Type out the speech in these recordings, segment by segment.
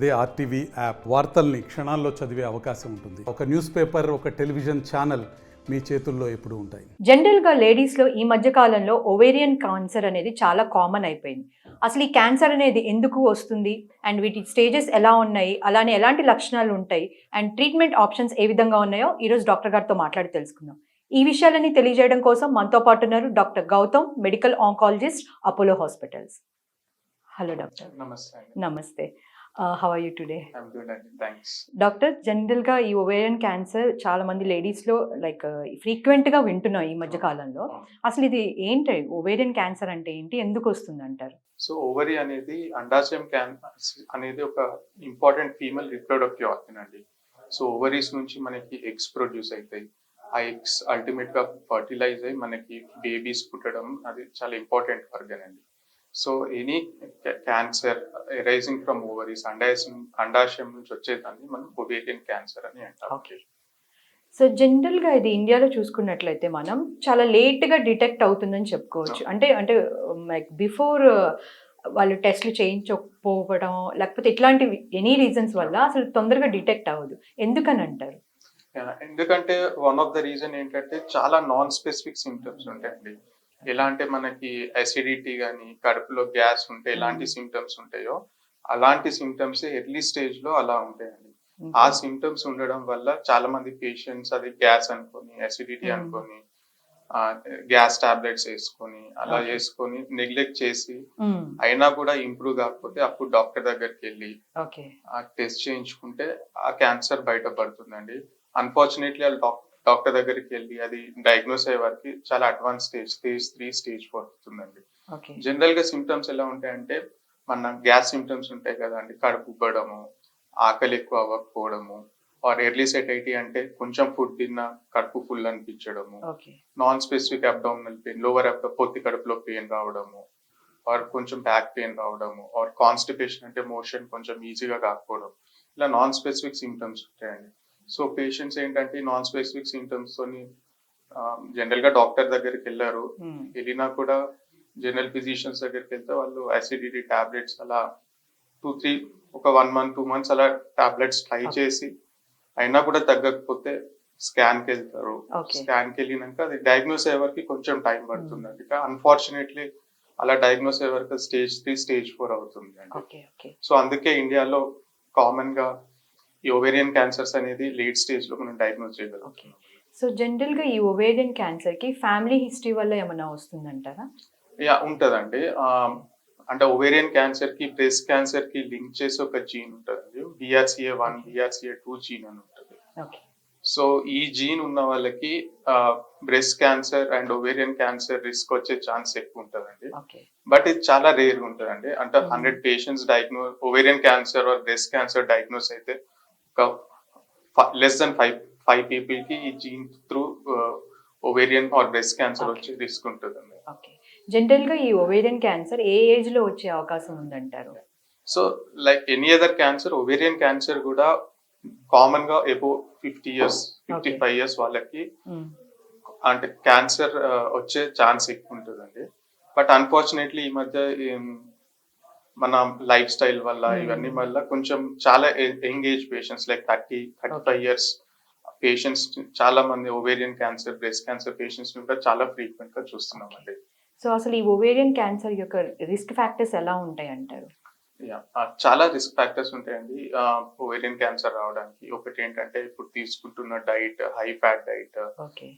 అదే RTV app వార్తల్ని క్షణాల్లో చదివే అవకాశం ఉంటుంది. ఒక న్యూస్ పేపర్ ఒక టెలివిజన్ ఛానల్ మీ చేతుల్లో ఎప్పుడూ ఉంటాయి. జనరల్గా లేడీస్లో ఈ మధ్య కాలంలో ఓవేరియన్ క్యాన్సర్ అనేది చాలా కామన్ అయిపోయింది. అసలు ఈ క్యాన్సర్ అనేది ఎందుకు వస్తుంది? అండ్ వీటి స్టేజెస్ ఎలా ఉన్నాయి? అలానే ఎలాంటి లక్షణాలు ఉంటాయి? అండ్ ట్రీట్మెంట్ ఆప్షన్స్ ఏ విధంగా ఉన్నాయో ఈరోజు డాక్టర్ గారితో మాట్లాడి తెలుసుకుందాం. ఈ విషయాలన్నీ తెలియజేయడం కోసం మనతో పాటు ఉన్నారు doctor Gautam medical oncologist Apollo hospitals. Hello doctor. నమస్తే నమస్తే. How are you today doctor జనరల్గా ఈ ఓవేరియన్ క్యాన్సర్ చాలా మంది లేడీస్లో లైక్ ఫ్రీక్వెంట్గా వింటున్నాం ఈ మధ్య కాలంలో. అసలు ఇది ఏంటి? ఓవేరియన్ క్యాన్సర్ అంటే ఏంటి? ఎందుకు వస్తుంది అంటారు? సో ఓవరీ అనేది అండాశయం క్యాన్ అనేది ఒక ఇంపార్టెంట్ ఫీమేల్ రిప్రొడక్టివ్ ఆర్గన్ అండి. సో ఓవరీస్ నుంచి మనకి ఎగ్స్ ప్రొడ్యూస్ అవుతాయి ఆ ఎగ్స్ అల్టిమేట్గా ఫర్టిలైజ్ అయ్యి మనకి బేబీస్ పుట్టడం అది చాలా ఇంపార్టెంట్ ఆర్గన్ అండి. So any cancer arising from ovaries అండాశయం అండాశయం నుంచి వచ్చేదాన్ని మనం ఒవేరియన్ క్యాన్సర్ అని అంటాం. Okay. సో జనరల్గా ఇది ఇండియాలో చూసుకున్నట్లయితే మనం చాలా లేట్గా డిటెక్ట్ అవుతుందని చెప్పుకోవచ్చు. అంటే అంటే లైక్ బిఫోర్ వాళ్ళు టెస్ట్లు చేయించకపోవడం లేకపోతే ఇట్లాంటివి ఎనీ రీజన్స్ వల్ల అసలు తొందరగా డిటెక్ట్ అవ్వదు. ఎందుకని అంటారు? ఎందుకంటే వన్ ఆఫ్ ద రీజన్ ఏంటంటే చాలా నాన్ స్పెసిఫిక్ సిమ్టమ్స్ ఉంటాయండి. ఎలా అంటే మనకి అసిడిటీ కానీ కడుపులో గ్యాస్ ఉంటే ఎలాంటి సిమ్టమ్స్ ఉంటాయో అలాంటి సిమ్టమ్స్ ఎర్లీ స్టేజ్లో అలా ఉంటాయండి ఆ సిమ్టమ్స్ ఉండడం వల్ల చాలా మంది పేషెంట్స్ అది గ్యాస్ అనుకొని అసిడిటీ. అనుకొని గ్యాస్ టాబ్లెట్స్ వేసుకొని అలా. వేసుకొని నెగ్లెక్ట్ చేసి. అయినా కూడా ఇంప్రూవ్ కాకపోతే అప్పుడు డాక్టర్ దగ్గరికి వెళ్ళి టెస్ట్ చేయించుకుంటే ఆ క్యాన్సర్ బయటపడుతుందండి అన్ఫార్చునేట్లీ వాళ్ళు డాక్- డాక్టర్ దగ్గరికి వెళ్ళి అది డయాగ్నోస్ అయ్యే వరకు చాలా advance stage stage three stage పడుతుందండి ఓకే జనరల్గా సిమ్టమ్స్ ఎలా ఉంటాయంటే మన గ్యాస్ సిమ్టమ్స్ ఉంటాయి కదండి. కడుపు ఉబ్బడము ఆకలి ఎక్కువ అవ్వకపోవడము ఆర్ ఎర్లీ సెటైటీ అంటే కొంచెం ఫుడ్ తిన్నా కడుపు full అనిపించడము non specific abdominal pain lower అబ్డ పొత్తి కడుపులో పెయిన్ రావడము ఆర్ కొంచెం బ్యాక్ పెయిన్ రావడము ఆర్ కాన్స్టిపేషన్ అంటే మోషన్ కొంచెం ఈజీగా కాకపోవడం. ఇలా నాన్ స్పెసిఫిక్ సిమ్టమ్స్ ఉంటాయండి. సో పేషెంట్స్ ఏంటంటే నాన్ స్పెసిఫిక్ సిమ్టమ్స్ తోని జనరల్గా డాక్టర్ దగ్గరికి వెళ్ళారు మ్మ్. వెళ్ళినా కూడా జనరల్ ఫిజిషియన్స్ దగ్గరికి వెళ్తే వాళ్ళు అసిడిటీ టాబ్లెట్స్ అలా టూ త్రీ ఒక వన్ మంత్ టూ మంత్స్ అలా టాబ్లెట్స్ ట్రై. చేసి అయినా కూడా తగ్గకపోతే స్కాన్కి వెళ్తారు. స్కాన్కి వెళ్ళినాక అది డయాగ్నోస్ అయ్యే వరకు కొంచెం టైం పడుతుంది అండి అన్ఫార్చునేట్లీ అలా డయాగ్నోస్ అయ్యే వరకు స్టేజ్ త్రీ స్టేజ్ ఫోర్ అవుతుంది అండి సో అందుకే ఇండియాలో కామన్గా ఈ ఓవేరియన్ క్యాన్సర్స్ అనేది లేట్ స్టేజ్లో మనం డయాగ్నోస్ చేయగలం. ఓకే సో జనరల్గా ఈ ఓవేరియన్ క్యాన్సర్కి ఫ్యామిలీ హిస్టరీ వల్ల ఏమైనా వస్తుందంటారా? యా ఉంటదండి. అంటే ఓవేరియన్ క్యాన్సర్కి బ్రెస్ట్ క్యాన్సర్కి లింక్ చేసి ఒక జీన్ ఉంటుంది BRCA one BRCA two gene అని ఉంటుంది. సో ఈ జీన్ ఉన్న వాళ్ళకి breast cancer and ovarian cancer risk వచ్చే ఛాన్స్ ఎక్కువ ఉంటుందండి. బట్ ఇది చాలా రేర్ ఉంటుందండి. అంటే. Hundred patients diagnose ovarian cancer or breast cancer diagnose అయితే ఒక లెస్ దెన్ ఫైవ్ ఫైవ్ పీపుల్కి ఈ gene through ovarian or breast cancer. వచ్చే రిస్క్ ఉంటుందండి జనరల్గా ఈ ఓవేరియన్ క్యాన్సర్ ఏ ఏజ్లో వచ్చే అవకాశం ఉందంటారు so like any other cancer ovarian cancer కూడా కామన్గా above fifty years fifty. Five years వాళ్ళకి మ్మ్. అంటే క్యాన్సర్ వచ్చే ఛాన్స్ ఎక్కువ ఉంటుందండి బట్ అన్ఫార్చునేట్లీ ఈ మధ్య ఏం, మన లైఫ్ స్టైల్ వల్ల Hmm. ఇవన్నీ వల్ల కొంచెం చాలా young age patients like thirty thirty five years patients చాలా మంది ovarian cancer breast cancer patients కూడా చాలా ఫ్రీక్వెంట్గా చూస్తున్నాం అండి. సో అసలు ఈ ఓవేరియన్ క్యాన్సర్ యొక్క రిస్క్ ఫ్యాక్టర్స్ ఎలా ఉంటాయి అంటారు? చాలా రిస్క్ ఫ్యాక్టర్స్ ఉంటాయండి. ఓవేరియన్ క్యాన్సర్ రావడానికి. ఒకటి ఏంటంటే ఇప్పుడు తీసుకుంటున్న డైట్ హై ఫ్యాట్ డైట్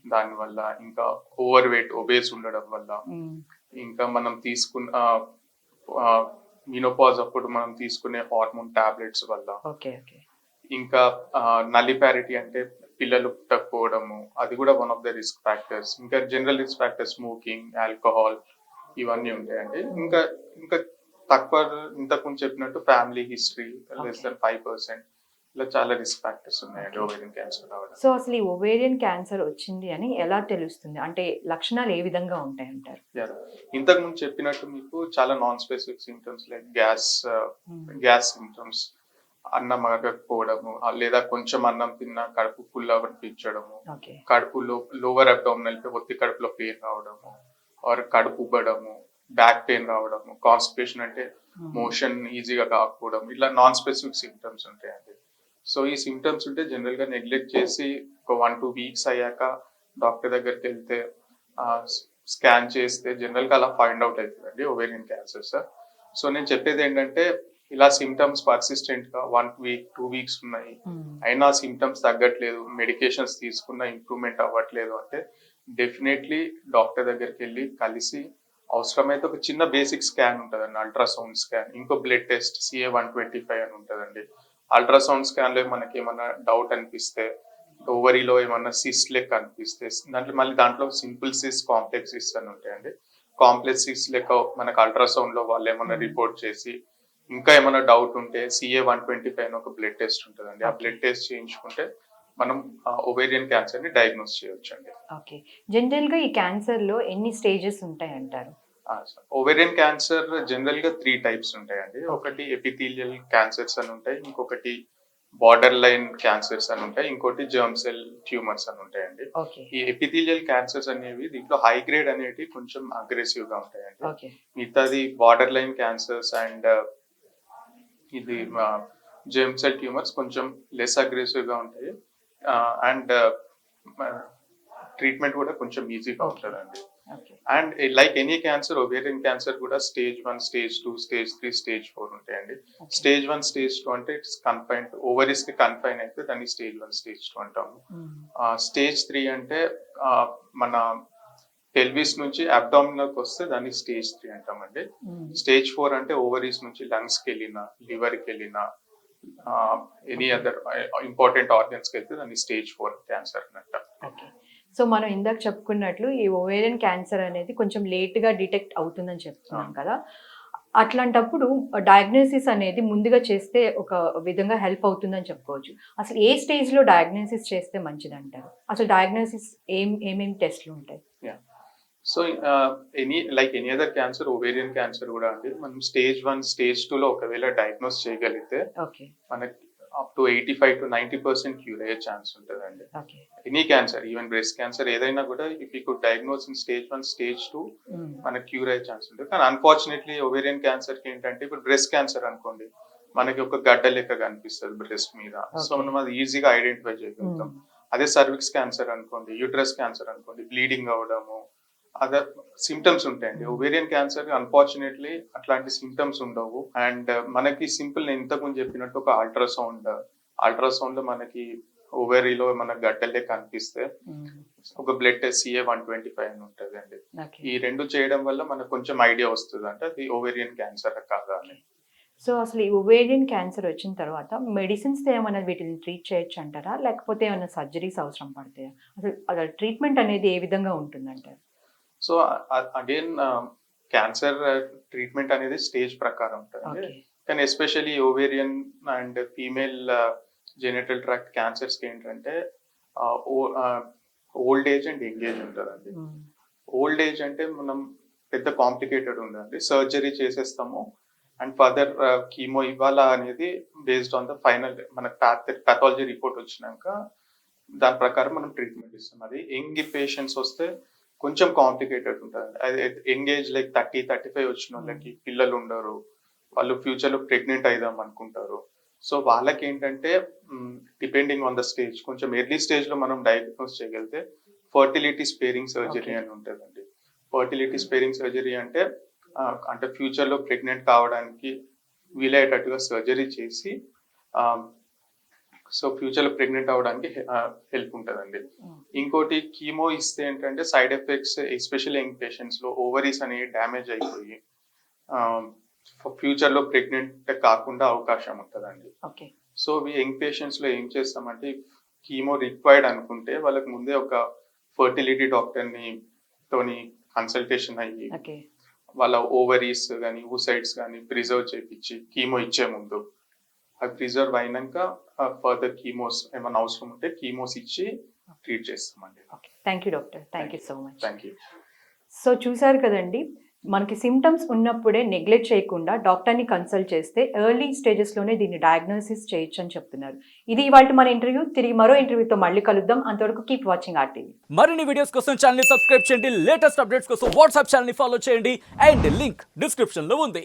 దాని వల్ల ఇంకా ఓవర్ వెయిట్ ఒబేస్ ఉండడం వల్ల. మ్మ్. ఇంకా మనం తీసుకున్న మినోపాజ్ అప్పుడు మనం తీసుకునే హార్మోన్ టాబ్లెట్స్ వల్ల. ఓకే ఓకే ఇంకా నలిపారిటీ అంటే పిల్లలు పుట్టకపోవడము అది కూడా one of the risk factors ఇంకా general risk factors smoking alcohol ఇవన్నీ ఉంటాయండి. ఇంకా ఇంకా తక్కువ ఇంతకు ముందు చెప్పినట్టు family history less than five percent ఇలా చాలా రిస్క్ ఫ్యాక్టర్స్ ఉన్నాయండి ఓవేరియన్ క్యాన్సర్ రావడం. సో అసలు ఈ ఓవేరియన్ క్యాన్సర్ వచ్చింది అని ఎలా తెలుస్తుంది? అంటే లక్షణాలు ఏ విధంగా ఉంటాయి అంటారు. ఇంతకు ముందు చెప్పినట్టు మీకు చాలా non specific symptoms like gas. Gas symptoms అన్నం అరగకపోవడము లేదా కొంచెం అన్నం తిన్నా కడుపు ఫుల్ అనిపించడము ఓకే కడుపులో లోవర్ అబ్డామినల్ ఒత్తి కడుపులో పెయిన్ రావడము ఆర్ కడుపు ఉబ్బడము బ్యాక్ పెయిన్ రావడం కాన్స్టిపేషన్ అంటే మోషన్ ఈజీగా కాకపోవడం ఇట్లా నాన్ స్పెసిఫిక్ సిమ్టమ్స్ ఉంటాయండి. సో ఈ సిమ్టమ్స్ ఉంటే జనరల్గా నెగ్లెక్ట్ చేసి ఒక వన్ టూ వీక్స్ అయ్యాక డాక్టర్ దగ్గరికి వెళ్తే స్కాన్ చేస్తే జనరల్గా అలా ఫైండ్ అవుట్ అవుతుందండి ఓవేరియన్ క్యాన్సర్ సార్ సో నేను చెప్పేది ఏంటంటే ఇలా సిమ్టమ్స్ పర్సిస్టెంట్గా వన్ వీక్ టూ వీక్స్ ఉన్నాయి అయినా సిమ్టమ్స్ తగ్గట్లేదు మెడికేషన్స్ తీసుకున్న ఇంప్రూవ్మెంట్ అవ్వట్లేదు అంటే డెఫినెట్లీ డాక్టర్ దగ్గరికి వెళ్ళి కలిసి అవసరమైతే ఒక చిన్న బేసిక్ స్కాన్ ఉంటుందండి అల్ట్రాసౌండ్ స్కాన్ ఇంకో blood test CA one twenty five అని ఉంటుందండి. అల్ట్రాసౌండ్ స్కాన్లో మనకి ఏమన్నా డౌట్ అనిపిస్తే ఓవరీలో ఏమన్నా సిస్ట్ లెక్క అనిపిస్తే దాంట్లో మళ్ళీ దాంట్లో సింపుల్ సిస్ కాంప్లెక్స్ సిస్ అని ఉంటాయండి. కాంప్లెక్స్ సిస్ లెక్క మనకు అల్ట్రాసౌండ్లో వాళ్ళు ఏమన్నా రిపోర్ట్ చేసి ఇంకా ఏమైనా డౌట్ ఉంటే సిఏ వన్ ట్వంటీ ఫైవ్ ఒక బ్లడ్ టెస్ట్ ఉంటుందండి. ఆ బ్లడ్ టెస్ట్ చేయించుకుంటే మనం ఓవేరియన్ క్యాన్సర్ని డయాగ్నోస్ చేయొచ్చు అండి ఓకే. జనరల్గా ఈ క్యాన్సర్లో ఎన్ని స్టేజెస్ ఉంటాయి అంటారు ఓవేరియన్ క్యాన్సర్ జనరల్గా త్రీ టైప్స్ ఉంటాయండి. ఒకటి ఎపిథీలియల్ క్యాన్సర్స్ అని ఉంటాయి ఇంకొకటి బార్డర్ లైన్ క్యాన్సర్స్ అని ఉంటాయి ఇంకోటి జర్మ్ సెల్ ట్యూమర్స్ అని ఉంటాయండి. ఈ ఎపిథీలియల్ క్యాన్సర్స్ అనేవి దీంట్లో హై గ్రేడ్ అనేవి కొంచెం అగ్రెసివ్గా ఉంటాయండి. మిగతాది బార్డర్ లైన్ క్యాన్సర్స్ అండ్ ఇది జెమ్ సెల్ ట్యూమర్స్ కొంచెం లెస్ అగ్రెసివ్గా ఉంటాయి. అండ్ ట్రీట్మెంట్ కూడా కొంచెం ఈజీగా ఉంటుందండి. And like any cancer ovarian cancer కూడా stage one stage two stage three stage four ఉంటాయండి. స్టేజ్ వన్ స్టేజ్ టూ అంటే ఇట్స్ కన్ఫైన్ ఓవరీస్కి కన్ఫైన్ అయితే దాన్ని స్టేజ్ వన్ స్టేజ్ టూ అంటాము. స్టేజ్ త్రీ అంటే మన పెల్విస్ నుంచి అబ్డామినల్ వస్తే దాన్ని స్టేజ్ త్రీ అంటామండి. స్టేజ్ ఫోర్ అంటే ఓవరీస్ నుంచి లంగ్స్కి వెళ్ళిన లివర్కి వెళ్ళిన ఎనీ అదర్ ఇంపార్టెంట్ ఆర్గన్స్కి వెళ్తే దాన్ని స్టేజ్ ఫోర్ క్యాన్సర్ అంటాం. సో మనం ఇందాక చెప్పుకున్నట్లు ఈ ఓవేరియన్ క్యాన్సర్ అనేది కొంచెం లేట్గా డిటెక్ట్ అవుతుందని చెప్తున్నాం కదా. అట్లాంటప్పుడు డయాగ్నోసిస్ అనేది ముందుగా చేస్తే ఒక విధంగా హెల్ప్ అవుతుందని చెప్పుకోవచ్చు. అసలు ఏ స్టేజ్లో డయాగ్నోసిస్ చేస్తే మంచిదంటారు? అసలు డయాగ్నోసిస్ ఏం ఏమేమి టెస్ట్లు ఉంటాయి? So any like any other cancer ovarian cancer కూడా అండి. మనం స్టేజ్ వన్ స్టేజ్లో ఒకవేళ డయాగ్నోస్ చేయగలిగితే ఓకే మనకి up to eighty five to ninety percent cure అయ్యే ఛాన్స్ ఉంటుందండి. Any cancer even breast cancer ఏదైనా కూడా if you could diagnose in stage one stage two మనకి క్యూర్ అయ్యే ఛాన్స్ ఉంటుంది. కానీ అన్ఫార్చునేట్లీ ఓవేరియన్ క్యాన్సర్కి ఏంటంటే ఇప్పుడు బ్రెస్ట్ క్యాన్సర్ అనుకోండి మనకి ఒక గడ్డ లెక్క కనిపిస్తుంది బ్రెస్ట్ మీద. సో. మనం అది ఈజీగా ఐడెంటిఫై చేయగలుగుతాం. అదే సర్విక్స్ క్యాన్సర్ అనుకోండి యూట్రస్ క్యాన్సర్ అనుకోండి బ్లీడింగ్ అవడము అదర్ సిమ్టమ్స్ ఉంటాయండి. ఓవేరియన్ క్యాన్సర్ అన్ఫార్చునేట్లీ అట్లాంటి సిమ్టమ్స్ ఉండవు. అండ్ మనకి సింపుల్ నేను ఇంతకుముందు చెప్పినట్టు ఒక అల్ట్రాసౌండ్ అల్ట్రాసౌండ్లో మనకి ఓవేరీలో మన గడ్డలే కనిపిస్తే ఒక blood test CA one twenty five అని ఉంటుంది అండి ఈ రెండు చేయడం వల్ల మనకు కొంచెం ఐడియా వస్తుంది అంటే అది ఓవేరియన్ క్యాన్సర్ కాదా అని సో అసలు ఈ ఒవేరియన్ క్యాన్సర్ వచ్చిన తర్వాత మెడిసిన్స్ ఏమైనా వీటిని ట్రీట్ చేయొచ్చు అంటారా? లేకపోతే ఏమైనా సర్జరీస్ అవసరం పడతాయా అసలు అసలు ట్రీట్మెంట్ అనేది ఏ విధంగా ఉంటుందంటారు? సో అగైన్ క్యాన్సర్ ట్రీట్మెంట్ అనేది స్టేజ్ ప్రకారం ఉంటుంది. కానీ especially ovarian and female genital tract cancers ఏంటంటే old age and young age ఉంటుందండి. ఓల్డ్ ఏజ్ అంటే మనం పెద్ద కాంప్లికేటెడ్ ఉందండి. సర్జరీ చేసేస్తాము. అండ్ ఫర్దర్ కీమో ఇవ్వాలా అనేది బేస్డ్ ఆన్ ద ఫైనల్ మన పాథాలజీ రిపోర్ట్ వచ్చినాక దాని ప్రకారం మనం ట్రీట్మెంట్ ఇస్తాం. అది యంగ్ పేషెంట్స్ వస్తే కొంచెం కాంప్లికేటెడ్ ఉంటుంది. అది young age like thirty thirty five వచ్చిన వాళ్ళకి పిల్లలు ఉండరు. వాళ్ళు ఫ్యూచర్లో ప్రెగ్నెంట్ అయిదాం అనుకుంటారు. సో వాళ్ళకి ఏంటంటే డిపెండింగ్ ఆన్ ద స్టేజ్ కొంచెం ఎర్లీ స్టేజ్లో మనం డయాగ్నోస్ చేయగలిగితే ఫర్టిలిటీ స్పేరింగ్ సర్జరీ. అని ఉంటుందండి. ఫర్టిలిటీ స్పేరింగ్ సర్జరీ అంటే అంటే ఫ్యూచర్లో ప్రెగ్నెంట్ కావడానికి వీలయ్యేటట్టుగా సర్జరీ చేసి సో ఫ్యూచర్లో ప్రెగ్నెంట్ అవడానికి హెల్ప్ ఉంటుందండి. ఇంకోటి కీమో ఇస్తే ఏంటంటే సైడ్ ఎఫెక్ట్స్ ఎస్పెషల్ యంగ్ పేషెంట్స్లో ఓవరీస్ అనేవి డ్యామేజ్ అయిపోయి ఫ్యూచర్లో ప్రెగ్నెంట్ కాకుండా అవకాశం ఉంటుందండి. సో యంగ్ పేషెంట్స్లో ఏం చేస్తామంటే కీమో రిక్వైర్డ్ అనుకుంటే వాళ్ళకి ముందే ఒక ఫర్టిలిటీ డాక్టర్ని తోని కన్సల్టేషన్ అయ్యి వాళ్ళ ఓవరీస్ కానీ ఊసైడ్స్ కానీ ప్రిజర్వ్ చేపించి కీమో ఇచ్చే ముందు అవి ప్రిజర్వ్ అయినాక ఫర్దర్ కీమోస్ ఏమైనా అవసరం ఉంటే కీమోస్ ఇచ్చి ట్రీట్ చేస్తామండి. Okay thank you doctor thank you so much thank you so చూసారు కదండి మనకి సిమ్టమ్స్ ఉన్నప్పుడే నెగ్లెక్ట్ చేయకుండా డాక్టర్ని కన్సల్ట్ చేస్తే ఎర్లీ స్టేజెస్లోనే దీన్ని డయాగ్నోసిస్ చేయొచ్చు అని చెప్తున్నారు. ఇది ఇవాళ మన ఇంటర్వ్యూ తిరిగి మరో ఇంటర్వ్యూతో మళ్ళీ కలుద్దాం. అంతవరకు కీప్ వాచింగ్ ఆర్టీవీ మరిన్ని వీడియోస్ కోసం ఛానల్ని సబ్స్క్రైబ్ చేయండి. లేటెస్ట్ అప్డేట్స్ కోసం వాట్సాప్ ఛానల్ని ఫాలో చేయండి. అండ్ లింక్ డిస్క్రిప్షన్లో ఉంది.